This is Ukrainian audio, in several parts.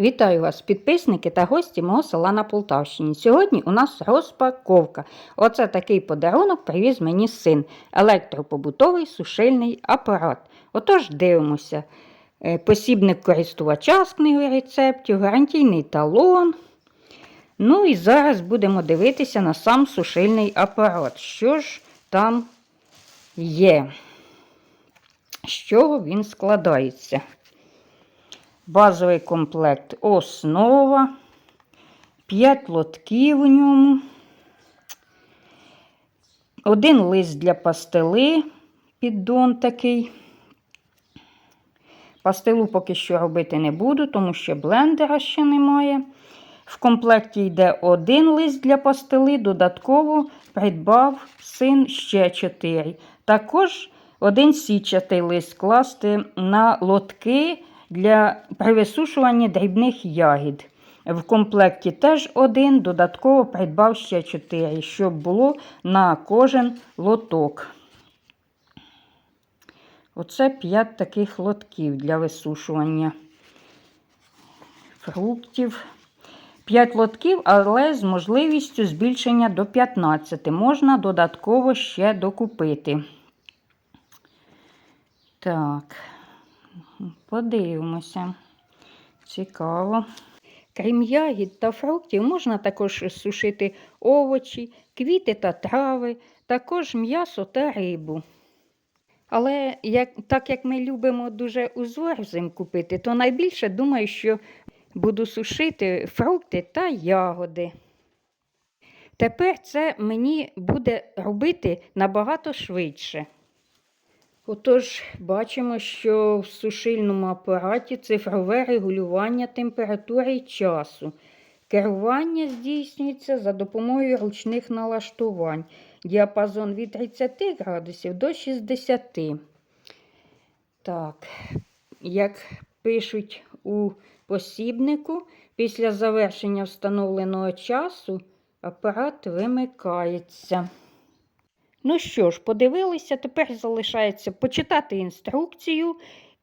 Вітаю вас, підписники та гості мого села на Полтавщині. Сьогодні у нас розпаковка. Оце такий подарунок привіз мені син. Електропобутовий сушильний апарат. Отож, дивимося. Е, Посібник користувача з книгою рецептів, гарантійний талон. Ну і зараз будемо дивитися на сам сушильний апарат. Що ж там є? З чого він складається? Базовий комплект основа, 5 лотків у ньому, один лист для пастили, піддон такий. Пастилу поки що робити не буду, тому що блендера ще немає. В комплекті йде один лист для пастили, додатково придбав син ще 4. Також один січатий лист класти на лотки для привисушування дрібних ягід. В комплекті теж один, додатково придбав ще 4, щоб було на кожен лоток. Оце 5 таких лотків для висушування фруктів. 5 лотків, але з можливістю збільшення до 15. Можна додатково ще докупити. Так, подивимося. Цікаво. Крім ягід та фруктів, можна також сушити овочі, квіти та трави, також м'ясо та рибу. Але як, так як ми любимо дуже узор взимку пити, то найбільше думаю, що буду сушити фрукти та ягоди. Тепер це мені буде робити набагато швидше. Отож, бачимо, що в сушильному апараті цифрове регулювання температури і часу. Керування здійснюється за допомогою ручних налаштувань. Діапазон від 30 градусів до 60. Так, як пишуть у посібнику, після завершення встановленого часу апарат вимикається. Ну що ж, подивилися, тепер залишається почитати інструкцію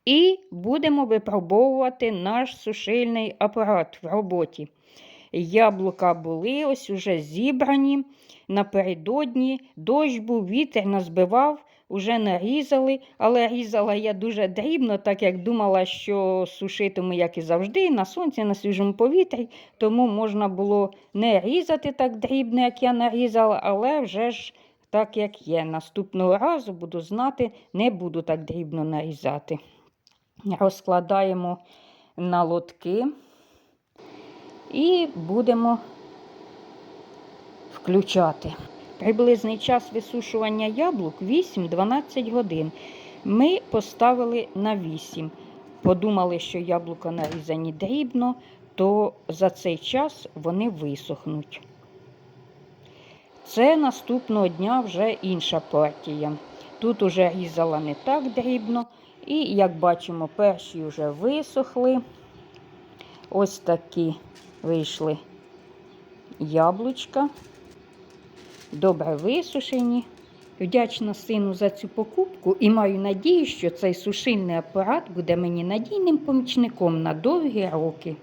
і будемо випробовувати наш сушильний апарат в роботі. Яблука були ось уже зібрані. Напередодні, дощ був, вітер назбивав, уже нарізали, але різала я дуже дрібно, так як думала, що сушитиму, як і завжди, на сонці, на свіжому повітрі, тому можна було не різати так дрібно, як я нарізала, але вже ж так, як є. Наступного разу буду знати, не буду так дрібно нарізати. Розкладаємо на лотки і будемо включати. Приблизний час висушування яблук 8-12 годин. Ми поставили на 8. Подумали, що яблука нарізані дрібно, то за цей час вони висохнуть. Це наступного дня вже інша партія. Тут уже різала не так дрібно. І, як бачимо, перші вже висохли. Ось такі вийшли яблучка. Добре висушені. Вдячна сину за цю покупку і маю надію, що цей сушильний апарат буде мені надійним помічником на довгі роки.